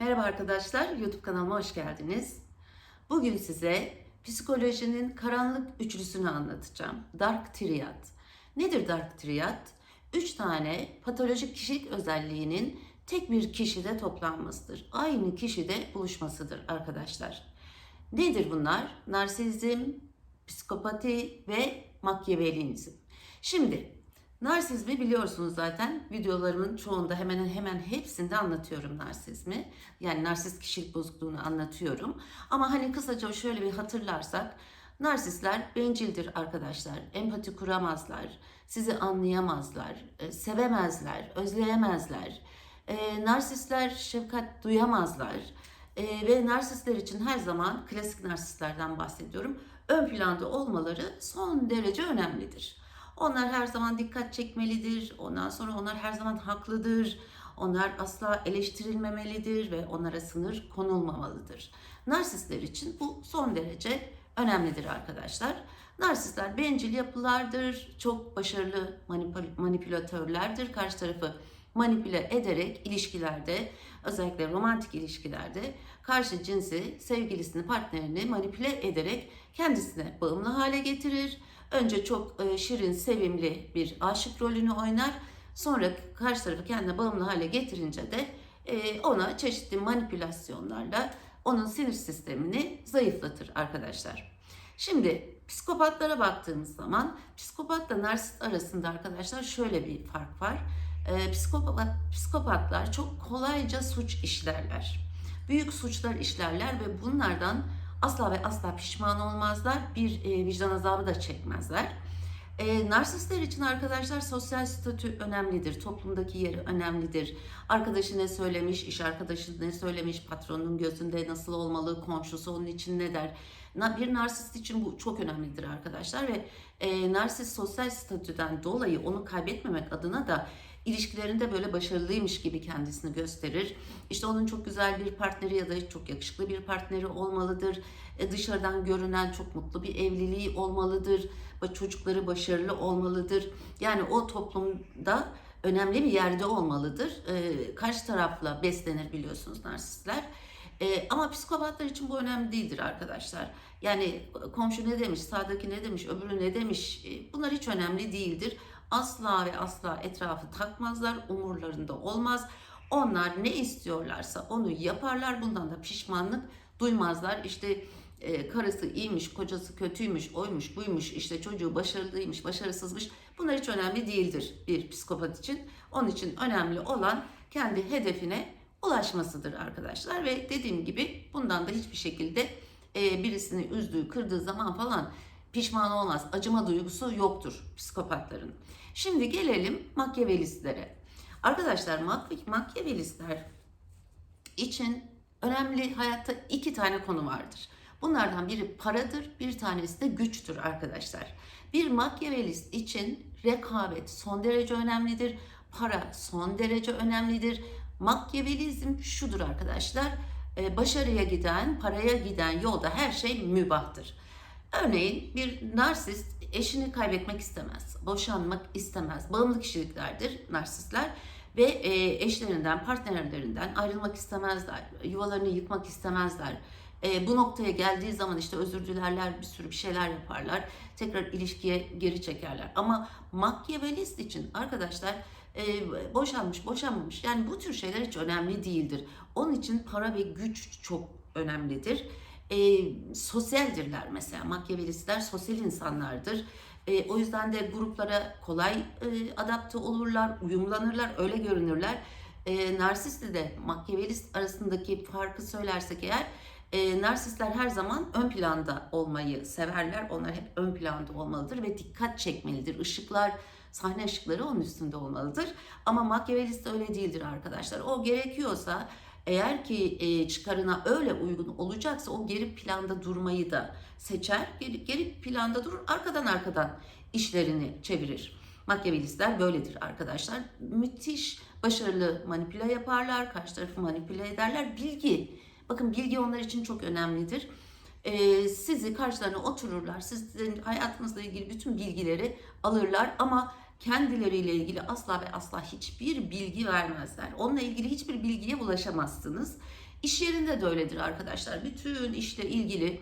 Merhaba arkadaşlar, YouTube kanalıma hoş geldiniz. Bugün size psikolojinin karanlık üçlüsünü anlatacağım. Dark Triad. Nedir Dark Triad? Üç tane patolojik kişilik özelliğinin tek bir kişide toplanmasıdır. Aynı kişide buluşmasıdır arkadaşlar. Nedir bunlar? Narsizm, psikopati ve makyavelizm. Şimdi Narsizmi biliyorsunuz zaten videolarımın çoğunda hemen hemen hepsinde anlatıyorum narsizmi. Yani narsist kişilik bozukluğunu anlatıyorum. Ama hani kısaca şöyle bir hatırlarsak narsistler bencildir arkadaşlar. Empati kuramazlar, sizi anlayamazlar, e, sevemezler, özleyemezler. E, narsistler şefkat duyamazlar. E, ve narsistler için her zaman klasik narsistlerden bahsediyorum. Ön planda olmaları son derece önemlidir. Onlar her zaman dikkat çekmelidir. Ondan sonra onlar her zaman haklıdır. Onlar asla eleştirilmemelidir ve onlara sınır konulmamalıdır. Narsistler için bu son derece önemlidir arkadaşlar. Narsistler bencil yapılardır, çok başarılı manipül- manipülatörlerdir. Karşı tarafı manipüle ederek ilişkilerde, özellikle romantik ilişkilerde karşı cinsi, sevgilisini, partnerini manipüle ederek kendisine bağımlı hale getirir. Önce çok e, şirin, sevimli bir aşık rolünü oynar. Sonra karşı tarafı kendine bağımlı hale getirince de e, ona çeşitli manipülasyonlarla onun sinir sistemini zayıflatır arkadaşlar. Şimdi psikopatlara baktığımız zaman psikopatla narsist arasında arkadaşlar şöyle bir fark var. E, psikopat, psikopatlar çok kolayca suç işlerler. Büyük suçlar işlerler ve bunlardan asla ve asla pişman olmazlar. Bir e, vicdan azabı da çekmezler. E, narsistler için arkadaşlar sosyal statü önemlidir. Toplumdaki yeri önemlidir. Arkadaşı ne söylemiş, iş arkadaşı ne söylemiş, patronun gözünde nasıl olmalı, komşusu onun için ne der. Bir narsist için bu çok önemlidir arkadaşlar ve e, narsist sosyal statüden dolayı onu kaybetmemek adına da ilişkilerinde böyle başarılıymış gibi kendisini gösterir. İşte onun çok güzel bir partneri ya da çok yakışıklı bir partneri olmalıdır. E, dışarıdan görünen çok mutlu bir evliliği olmalıdır. Çocukları başarılı olmalıdır. Yani o toplumda önemli bir yerde olmalıdır. E, karşı tarafla beslenir biliyorsunuz narsistler. E, ama psikopatlar için bu önemli değildir arkadaşlar. Yani komşu ne demiş, sağdaki ne demiş, öbürü ne demiş e, bunlar hiç önemli değildir. Asla ve asla etrafı takmazlar, umurlarında olmaz. Onlar ne istiyorlarsa onu yaparlar. Bundan da pişmanlık duymazlar. İşte e, karısı iyiymiş, kocası kötüymüş, oymuş, buymuş, işte çocuğu başarılıymış, başarısızmış. Bunlar hiç önemli değildir bir psikopat için. Onun için önemli olan kendi hedefine ulaşmasıdır arkadaşlar. Ve dediğim gibi bundan da hiçbir şekilde e, birisini üzdüğü, kırdığı zaman falan pişman olmaz. Acıma duygusu yoktur psikopatların. Şimdi gelelim makyavelistlere. Arkadaşlar mak- makyavelistler için önemli hayatta iki tane konu vardır. Bunlardan biri paradır, bir tanesi de güçtür arkadaşlar. Bir makyavelist için rekabet son derece önemlidir. Para son derece önemlidir. Makyavelizm şudur arkadaşlar. e, Başarıya giden, paraya giden yolda her şey mübahtır. Örneğin bir narsist eşini kaybetmek istemez, boşanmak istemez. Bağımlı kişiliklerdir narsistler ve e, eşlerinden, partnerlerinden ayrılmak istemezler. Yuvalarını yıkmak istemezler. E, bu noktaya geldiği zaman işte özür dilerler, bir sürü bir şeyler yaparlar. Tekrar ilişkiye geri çekerler. Ama makyavelist için arkadaşlar e, boşanmış, boşanmamış yani bu tür şeyler hiç önemli değildir. Onun için para ve güç çok önemlidir e, sosyaldirler mesela. Makyavelistler sosyal insanlardır. E, o yüzden de gruplara kolay e, adapte olurlar, uyumlanırlar, öyle görünürler. E, narsist de makyavelist arasındaki farkı söylersek eğer, e, narsistler her zaman ön planda olmayı severler. Onlar hep ön planda olmalıdır ve dikkat çekmelidir. Işıklar, sahne ışıkları onun üstünde olmalıdır. Ama makyavelist öyle değildir arkadaşlar. O gerekiyorsa eğer ki e, çıkarına öyle uygun olacaksa o geri planda durmayı da seçer. Geri, geri planda durur, arkadan arkadan işlerini çevirir. Makyavelistler böyledir arkadaşlar. Müthiş başarılı manipüle yaparlar, karşı tarafı manipüle ederler. Bilgi, bakın bilgi onlar için çok önemlidir. Ee, sizi karşılarına otururlar, sizin hayatınızla ilgili bütün bilgileri alırlar ama kendileriyle ilgili asla ve asla hiçbir bilgi vermezler. Onunla ilgili hiçbir bilgiye ulaşamazsınız. İş yerinde de öyledir arkadaşlar. Bütün işle ilgili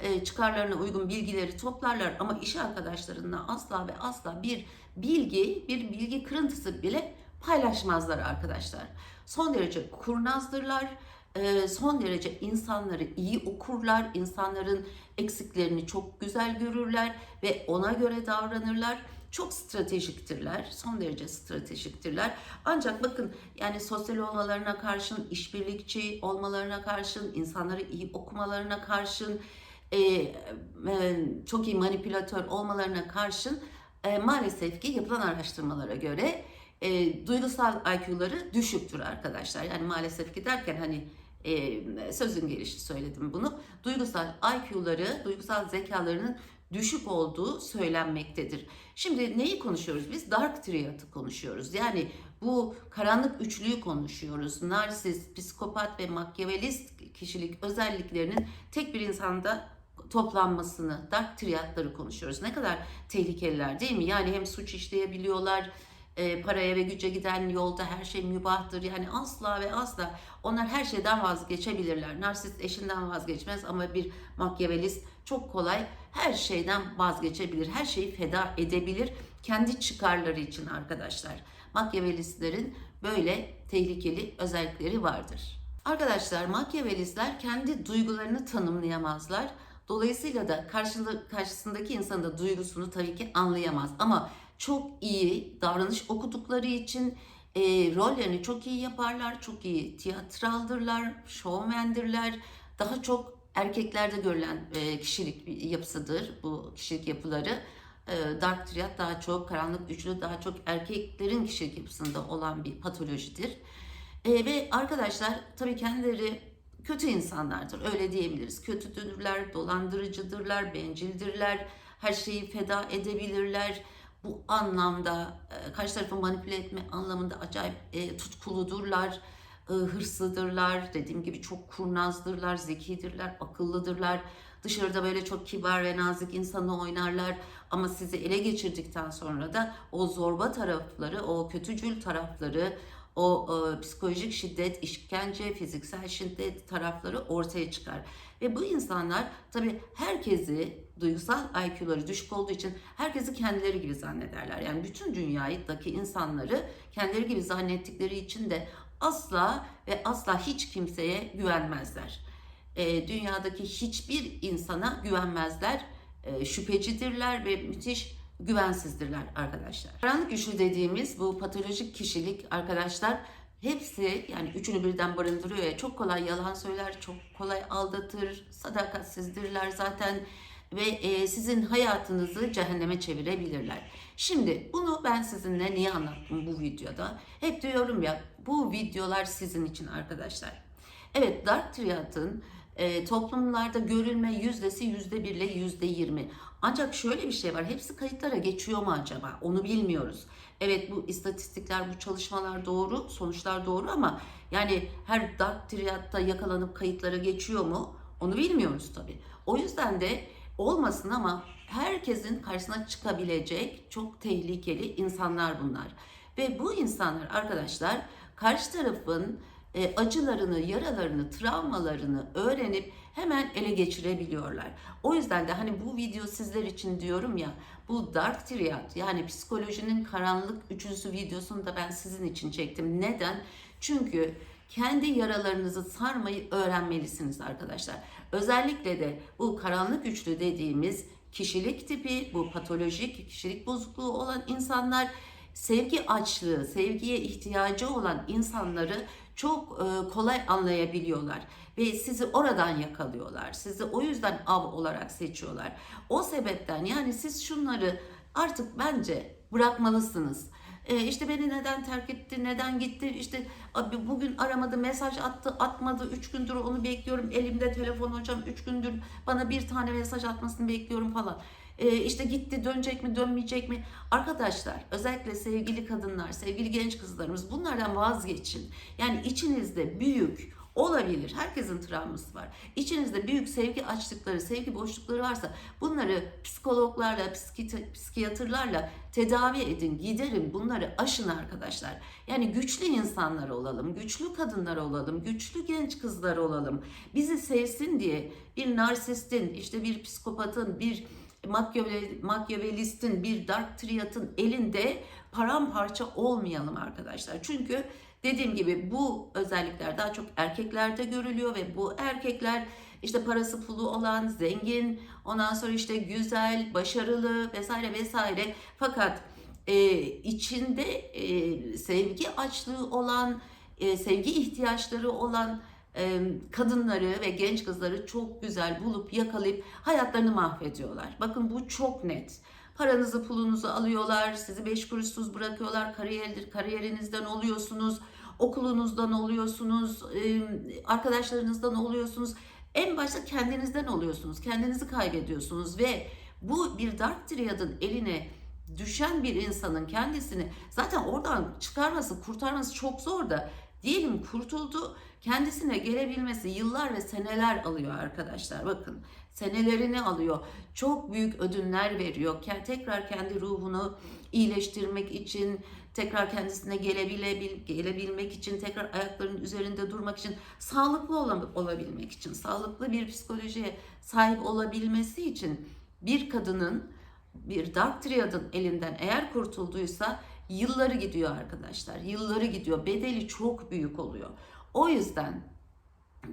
e, çıkarlarına uygun bilgileri toplarlar ama iş arkadaşlarına asla ve asla bir bilgi, bir bilgi kırıntısı bile paylaşmazlar arkadaşlar. Son derece kurnazdırlar. E, Son derece insanları iyi okurlar, insanların eksiklerini çok güzel görürler ve ona göre davranırlar. Çok stratejiktirler, son derece stratejiktirler. Ancak bakın yani sosyal olmalarına karşın, işbirlikçi olmalarına karşın, insanları iyi okumalarına karşın, e, e, çok iyi manipülatör olmalarına karşın e, maalesef ki yapılan araştırmalara göre e, duygusal IQ'ları düşüktür arkadaşlar. Yani maalesef ki derken hani e, sözün gelişi söyledim bunu. Duygusal IQ'ları, duygusal zekalarının düşük olduğu söylenmektedir. Şimdi neyi konuşuyoruz biz? Dark Triad'ı konuşuyoruz. Yani bu karanlık üçlüyü konuşuyoruz. Narsist, psikopat ve makyavelist kişilik özelliklerinin tek bir insanda toplanmasını, dark triadları konuşuyoruz. Ne kadar tehlikeliler değil mi? Yani hem suç işleyebiliyorlar, e, paraya ve güce giden yolda her şey mübahtır. Yani asla ve asla onlar her şeyden vazgeçebilirler. Narsist eşinden vazgeçmez ama bir makyavelist çok kolay her şeyden vazgeçebilir. Her şeyi feda edebilir kendi çıkarları için arkadaşlar. Makyavelistlerin böyle tehlikeli özellikleri vardır. Arkadaşlar makyavelistler kendi duygularını tanımlayamazlar. Dolayısıyla da karşısındaki insanın da duygusunu tabii ki anlayamaz. Ama çok iyi davranış okudukları için e, rollerini çok iyi yaparlar, çok iyi tiyatraldırlar, şovmendirler. Daha çok erkeklerde görülen e, kişilik yapısıdır bu kişilik yapıları. E, Dark Triad daha çok, karanlık üçlü daha çok erkeklerin kişilik yapısında olan bir patolojidir. E, ve arkadaşlar tabii kendileri kötü insanlardır öyle diyebiliriz. Kötüdürler, dolandırıcıdırlar, bencildirler, her şeyi feda edebilirler. Bu anlamda e, karşı tarafı manipüle etme anlamında acayip e, tutkuludurlar, e, hırslıdırlar. Dediğim gibi çok kurnazdırlar, zekidirler, akıllıdırlar. Dışarıda böyle çok kibar ve nazik insanı oynarlar ama sizi ele geçirdikten sonra da o zorba tarafları, o kötücül tarafları, o e, psikolojik şiddet, işkence, fiziksel şiddet tarafları ortaya çıkar. Ve bu insanlar tabii herkesi duygusal IQ'ları düşük olduğu için herkesi kendileri gibi zannederler. Yani bütün dünyadaki insanları kendileri gibi zannettikleri için de asla ve asla hiç kimseye güvenmezler. E, dünyadaki hiçbir insana güvenmezler. E, şüphecidirler ve müthiş güvensizdirler arkadaşlar. Karanlık güçlü dediğimiz bu patolojik kişilik arkadaşlar hepsi yani üçünü birden barındırıyor ya çok kolay yalan söyler, çok kolay aldatır, sadakatsizdirler zaten ve e, sizin hayatınızı cehenneme çevirebilirler. Şimdi bunu ben sizinle niye anlattım bu videoda? Hep diyorum ya bu videolar sizin için arkadaşlar. Evet Dark Triad'ın e, toplumlarda görülme yüzdesi yüzde bir ile yüzde yirmi. Ancak şöyle bir şey var. Hepsi kayıtlara geçiyor mu acaba? Onu bilmiyoruz. Evet bu istatistikler, bu çalışmalar doğru, sonuçlar doğru ama yani her dark triad'da yakalanıp kayıtlara geçiyor mu? Onu bilmiyoruz tabii. O yüzden de olmasın ama herkesin karşısına çıkabilecek çok tehlikeli insanlar bunlar. Ve bu insanlar arkadaşlar karşı tarafın e, acılarını, yaralarını, travmalarını öğrenip hemen ele geçirebiliyorlar. O yüzden de hani bu video sizler için diyorum ya bu Dark Triad yani psikolojinin karanlık üçlüsü videosunu da ben sizin için çektim. Neden? Çünkü kendi yaralarınızı sarmayı öğrenmelisiniz arkadaşlar. Özellikle de bu karanlık üçlü dediğimiz kişilik tipi, bu patolojik kişilik bozukluğu olan insanlar sevgi açlığı, sevgiye ihtiyacı olan insanları çok e, kolay anlayabiliyorlar ve sizi oradan yakalıyorlar. Sizi o yüzden av olarak seçiyorlar. O sebepten yani siz şunları artık bence bırakmalısınız. E, işte beni neden terk etti, neden gitti, işte abi bugün aramadı, mesaj attı, atmadı, 3 gündür onu bekliyorum, elimde telefon hocam, 3 gündür bana bir tane mesaj atmasını bekliyorum falan. E, işte gitti, dönecek mi, dönmeyecek mi? Arkadaşlar, özellikle sevgili kadınlar, sevgili genç kızlarımız bunlardan vazgeçin. Yani içinizde büyük, Olabilir. Herkesin travması var. İçinizde büyük sevgi açlıkları, sevgi boşlukları varsa bunları psikologlarla, psikiyat- psikiyatrlarla tedavi edin, giderin. Bunları aşın arkadaşlar. Yani güçlü insanlar olalım, güçlü kadınlar olalım, güçlü genç kızlar olalım. Bizi sevsin diye bir narsistin, işte bir psikopatın, bir Machiavelli- Machiavellistin, bir dark triad'ın elinde paramparça olmayalım arkadaşlar. Çünkü dediğim gibi bu özellikler daha çok erkeklerde görülüyor ve bu erkekler işte parası pulu olan, zengin, ondan sonra işte güzel, başarılı vesaire vesaire. Fakat e, içinde e, sevgi açlığı olan, e, sevgi ihtiyaçları olan e, kadınları ve genç kızları çok güzel bulup yakalayıp hayatlarını mahvediyorlar. Bakın bu çok net. Paranızı pulunuzu alıyorlar, sizi beş kuruşsuz bırakıyorlar, kariyer, kariyerinizden oluyorsunuz, okulunuzdan oluyorsunuz, arkadaşlarınızdan oluyorsunuz. En başta kendinizden oluyorsunuz, kendinizi kaybediyorsunuz ve bu bir dark triad'ın eline düşen bir insanın kendisini zaten oradan çıkarması, kurtarması çok zor da diyelim kurtuldu, kendisine gelebilmesi yıllar ve seneler alıyor arkadaşlar. Bakın senelerini alıyor. Çok büyük ödünler veriyor. Tekrar kendi ruhunu iyileştirmek için, tekrar kendisine gelebilebil, gelebilmek için, tekrar ayaklarının üzerinde durmak için, sağlıklı olabilmek için, sağlıklı bir psikolojiye sahip olabilmesi için bir kadının bir dark triad'ın elinden eğer kurtulduysa yılları gidiyor arkadaşlar. Yılları gidiyor. Bedeli çok büyük oluyor. O yüzden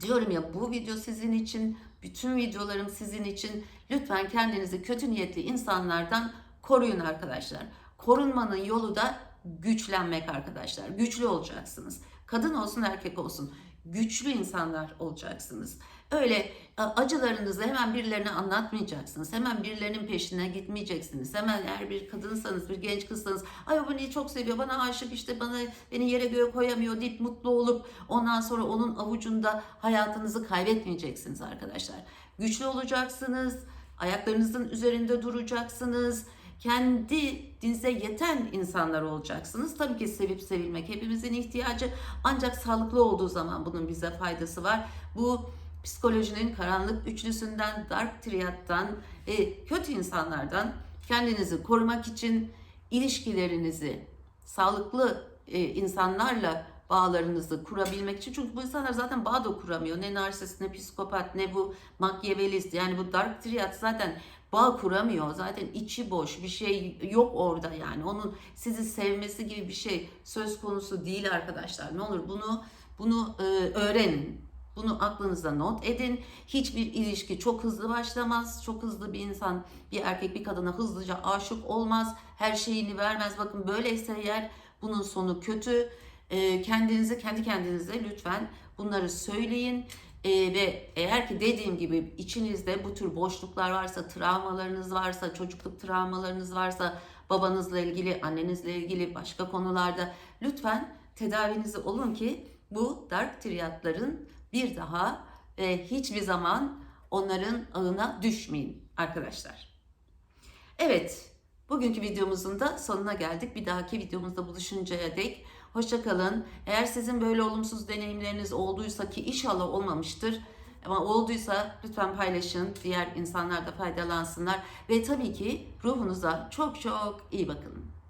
diyorum ya bu video sizin için, bütün videolarım sizin için. Lütfen kendinizi kötü niyetli insanlardan koruyun arkadaşlar. Korunmanın yolu da güçlenmek arkadaşlar. Güçlü olacaksınız. Kadın olsun erkek olsun güçlü insanlar olacaksınız. Öyle acılarınızı hemen birilerine anlatmayacaksınız. Hemen birilerinin peşine gitmeyeceksiniz. Hemen eğer bir kadınsanız, bir genç kızsanız, ay o beni çok seviyor, bana aşık işte bana beni yere göğe koyamıyor deyip mutlu olup ondan sonra onun avucunda hayatınızı kaybetmeyeceksiniz arkadaşlar. Güçlü olacaksınız. Ayaklarınızın üzerinde duracaksınız kendinize yeten insanlar olacaksınız. Tabii ki sevip sevilmek hepimizin ihtiyacı ancak sağlıklı olduğu zaman bunun bize faydası var. Bu psikolojinin karanlık üçlüsünden, dark triad'dan ve kötü insanlardan kendinizi korumak için ilişkilerinizi sağlıklı e, insanlarla bağlarınızı kurabilmek için çünkü bu insanlar zaten bağ da kuramıyor. Ne narsist, ne psikopat, ne bu makyavelist yani bu dark triad zaten bağ kuramıyor. Zaten içi boş bir şey yok orada yani. Onun sizi sevmesi gibi bir şey söz konusu değil arkadaşlar. Ne olur bunu bunu e, öğrenin. Bunu aklınıza not edin. Hiçbir ilişki çok hızlı başlamaz. Çok hızlı bir insan bir erkek bir kadına hızlıca aşık olmaz. Her şeyini vermez. Bakın böyleyse eğer bunun sonu kötü. E, kendinize kendi kendinize lütfen bunları söyleyin. Ee, ve eğer ki dediğim gibi içinizde bu tür boşluklar varsa, travmalarınız varsa, çocukluk travmalarınız varsa, babanızla ilgili, annenizle ilgili başka konularda lütfen tedavinizi olun ki bu dark triadların bir daha e, hiçbir zaman onların ağına düşmeyin arkadaşlar. Evet, bugünkü videomuzun da sonuna geldik. Bir dahaki videomuzda buluşuncaya dek hoşçakalın. Eğer sizin böyle olumsuz deneyimleriniz olduysa ki inşallah olmamıştır. Ama olduysa lütfen paylaşın. Diğer insanlar da faydalansınlar. Ve tabii ki ruhunuza çok çok iyi bakın.